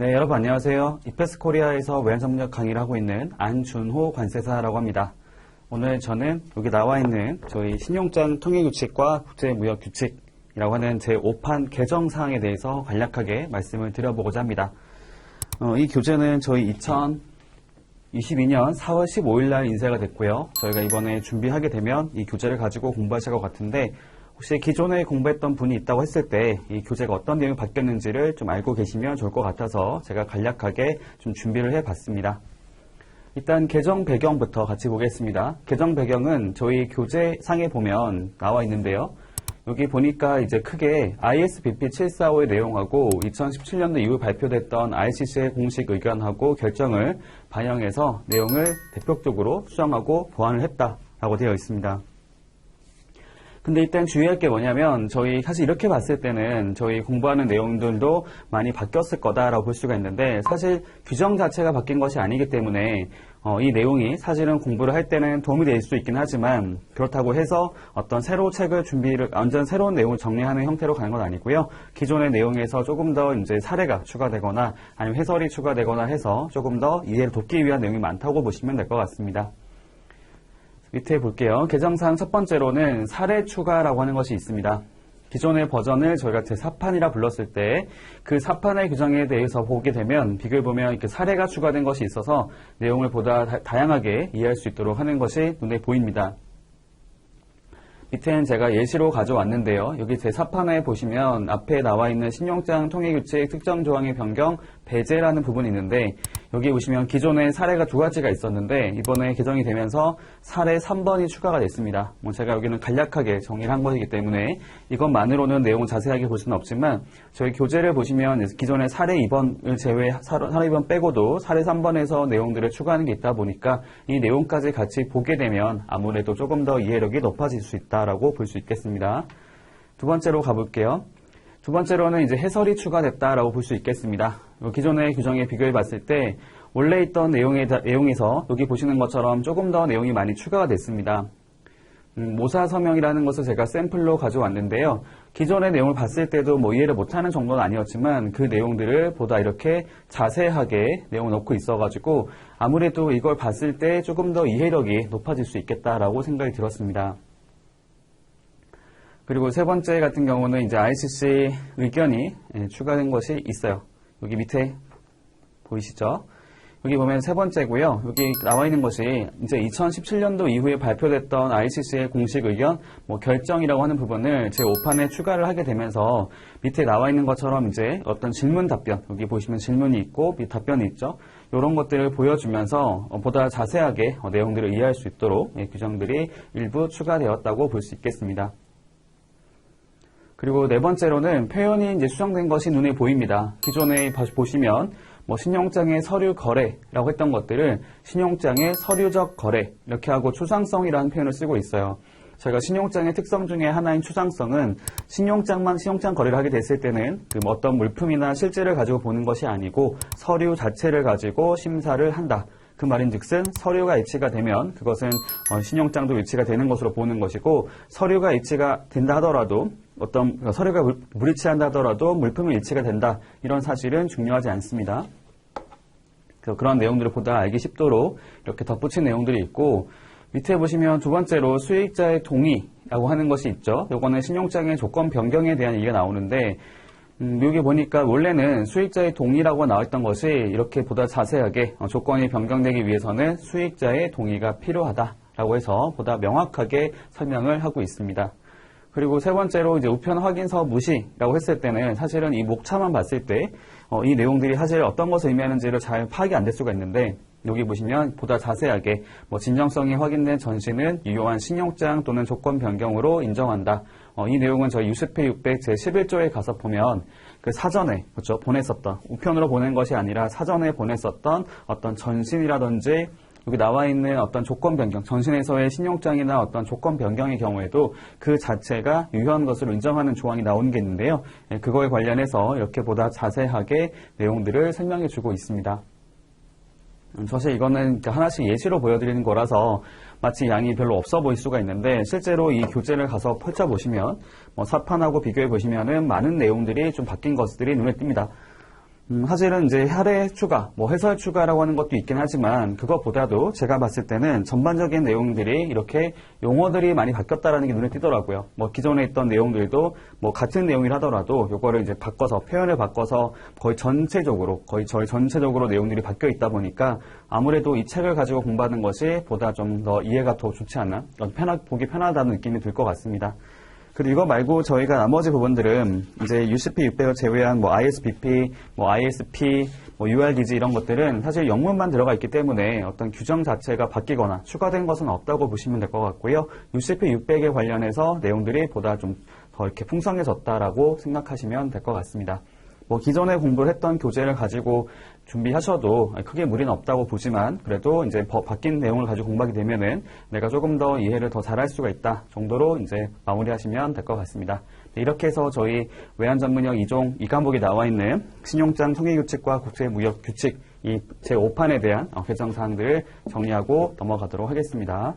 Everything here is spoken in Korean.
네, 여러분 안녕하세요. 이페스 코리아에서 외환 전문역 강의를 하고 있는 안준호 관세사라고 합니다. 오늘 저는 여기 나와 있는 저희 신용장 통일규칙과 국제무역규칙이라고 하는 제5판 개정사항에 대해서 간략하게 말씀을 드려보고자 합니다. 어, 이 교재는 저희 2022년 4월 15일 날 인쇄가 됐고요. 저희가 이번에 준비하게 되면 이 교재를 가지고 공부하실 것 같은데 혹시 기존에 공부했던 분이 있다고 했을 때 이 교재가 어떤 내용이 바뀌었는지를 좀 알고 계시면 좋을 것 같아서 제가 간략하게 좀 준비를 해봤습니다. 일단 개정 배경부터 같이 보겠습니다. 개정 배경은 저희 교재 상에 보면 나와 있는데요. 여기 보니까 이제 크게 ISBP 745의 내용하고 2017년도 이후 발표됐던 ICC의 공식 의견하고 결정을 반영해서 내용을 대표적으로 수정하고 보완을 했다라고 되어 있습니다. 근데 일단 주의할 게 뭐냐면 저희 사실 이렇게 봤을 때는 저희 공부하는 내용들도 많이 바뀌었을 거다라고 볼 수가 있는데 사실 규정 자체가 바뀐 것이 아니기 때문에 어, 이 내용이 사실은 공부를 할 때는 도움이 될 수 있긴 하지만 그렇다고 해서 어떤 새로 책을 준비를 완전 새로운 내용을 정리하는 형태로 가는 건 아니고요. 기존의 내용에서 조금 더 이제 사례가 추가되거나 아니면 해설이 추가되거나 해서 조금 더 이해를 돕기 위한 내용이 많다고 보시면 될 것 같습니다. 밑에 볼게요. 개정사항 첫 번째로는 사례 추가라고 하는 것이 있습니다. 기존의 버전을 저희가 제4판이라 불렀을 때 그 4판의 규정에 대해서 보게 되면 비교해 보면 이렇게 사례가 추가된 것이 있어서 내용을 보다 다, 양하게 이해할 수 있도록 하는 것이 눈에 보입니다. 밑에는 제가 예시로 가져왔는데요. 여기 제4판에 보시면 앞에 나와 있는 신용장 통일규칙 특정 조항의 변경, 배제라는 부분이 있는데 여기 보시면 기존에 사례가 두 가지가 있었는데 이번에 개정이 되면서 사례 3번이 추가가 됐습니다. 뭐 제가 여기는 간략하게 정리를 한 것이기 때문에 이것만으로는 내용을 자세하게 볼 수는 없지만 저희 교재를 보시면 기존의 사례 2번을 제외 사례 2번 빼고도 사례 3번에서 내용들을 추가하는 게 있다 보니까 이 내용까지 같이 보게 되면 아무래도 조금 더 이해력이 높아질 수 있다라고 볼 수 있겠습니다. 두 번째로 가볼게요. 두 번째로는 이제 해설이 추가됐다라고 볼 수 있겠습니다. 기존의 규정에 비교해 봤을 때 원래 있던 내용에, 내용에서 여기 보시는 것처럼 조금 더 내용이 많이 추가가 됐습니다. 음, 모사 서명이라는 것을 제가 샘플로 가져왔는데요. 기존의 내용을 봤을 때도 뭐 이해를 못하는 정도는 아니었지만 그 내용들을 보다 이렇게 자세하게 내용을 넣고 있어가지고 아무래도 이걸 봤을 때 조금 더 이해력이 높아질 수 있겠다라고 생각이 들었습니다. 그리고 세 번째 같은 경우는 이제 ICC 의견이 예, 추가된 것이 있어요. 여기 밑에 보이시죠? 여기 보면 세 번째고요. 여기 나와 있는 것이 이제 2017년도 이후에 발표됐던 ICC의 공식 의견, 뭐 결정이라고 하는 부분을 제 5판에 추가를 하게 되면서 밑에 나와 있는 것처럼 이제 어떤 질문 답변, 여기 보시면 질문이 있고 답변이 있죠. 이런 것들을 보여주면서 보다 자세하게 내용들을 이해할 수 있도록 예, 규정들이 일부 추가되었다고 볼 수 있겠습니다. 그리고 네 번째로는 표현이 이제 수정된 것이 눈에 보입니다. 기존에 보시면 뭐 신용장의 서류 거래라고 했던 것들을 신용장의 서류적 거래 이렇게 하고 추상성이라는 표현을 쓰고 있어요. 저희가 신용장의 특성 중에 하나인 추상성은 신용장만 신용장 거래를 하게 됐을 때는 그뭐 어떤 물품이나 실제를 가지고 보는 것이 아니고 서류 자체를 가지고 심사를 한다. 그 말인즉슨 서류가 일치가 되면 그것은 어, 신용장도 일치가 되는 것으로 보는 것이고 서류가 일치가 된다 하더라도 어떤 서류가 불일치한다 하더라도 물품이 일치가 된다 이런 사실은 중요하지 않습니다. 그런 내용들을 보다 알기 쉽도록 이렇게 덧붙인 내용들이 있고 밑에 보시면 두 번째로 수익자의 동의라고 하는 것이 있죠. 요거는 신용장의 조건 변경에 대한 얘기가 나오는데 음, 여기 보니까 원래는 수익자의 동의라고 나왔던 것이 이렇게 보다 자세하게 어, 조건이 변경되기 위해서는 수익자의 동의가 필요하다라고 해서 보다 명확하게 설명을 하고 있습니다. 그리고 세 번째로 이제 우편 확인서 무시라고 했을 때는 사실은 이 목차만 봤을 때이 어, 내용들이 사실 어떤 것을 의미하는지를 잘 파악이 안 될 수가 있는데 여기 보시면 보다 자세하게 뭐 진정성이 확인된 전신은 유효한 신용장 또는 조건 변경으로 인정한다. 어, 이 내용은 저희 유스페 600 제11조에 가서 보면 그 사전에 그렇죠 보냈었던 우편으로 보낸 것이 아니라 사전에 보냈었던 어떤 전신이라든지 여기 나와 있는 어떤 조건 변경, 전신에서의 신용장이나 어떤 조건 변경의 경우에도 그 자체가 유효한 것으로 인정하는 조항이 나오는 게 있는데요. 예, 그거에 관련해서 이렇게 보다 자세하게 내용들을 설명해 주고 있습니다. 음, 사실 이거는 하나씩 예시로 보여드리는 거라서 마치 양이 별로 없어 보일 수가 있는데 실제로 이 교재를 가서 펼쳐보시면 뭐 사판하고 비교해 보시면은 많은 내용들이 좀 바뀐 것들이 눈에 띕니다. 음, 사실은 이제 할애 추가, 뭐 해설 추가라고 하는 것도 있긴 하지만 그것보다도 제가 봤을 때는 전반적인 내용들이 이렇게 용어들이 많이 바뀌었다라는 게 눈에 띄더라고요. 뭐 기존에 있던 내용들도 뭐 같은 내용이라 하더라도 요거를 이제 바꿔서 표현을 바꿔서 거의 전체적으로 거의 저희 전체적으로 내용들이 바뀌어 있다 보니까 아무래도 이 책을 가지고 공부하는 것이 보다 좀 더 이해가 더 좋지 않나, 편하, 보기 편하다는 느낌이 들 것 같습니다. 그리고 이거 말고 저희가 나머지 부분들은 이제 UCP 600을 제외한 뭐 ISBP, 뭐 ISP, 뭐 URDG 이런 것들은 사실 영문만 들어가 있기 때문에 어떤 규정 자체가 바뀌거나 추가된 것은 없다고 보시면 될 것 같고요. UCP 600에 관련해서 내용들이 보다 좀 더 이렇게 풍성해졌다라고 생각하시면 될 것 같습니다. 뭐 기존에 공부를 했던 교재를 가지고 준비하셔도 크게 무리는 없다고 보지만 그래도 이제 버- 바뀐 내용을 가지고 공부하게 되면은 내가 조금 더 이해를 더 잘할 수가 있다 정도로 이제 마무리하시면 될 것 같습니다. 네, 이렇게 해서 저희 외환 전문형 2종 2과목에 나와 있는 신용장 통일규칙과 국제무역규칙 이 제5판에 대한 어, 개정 사항들을 정리하고 넘어가도록 하겠습니다.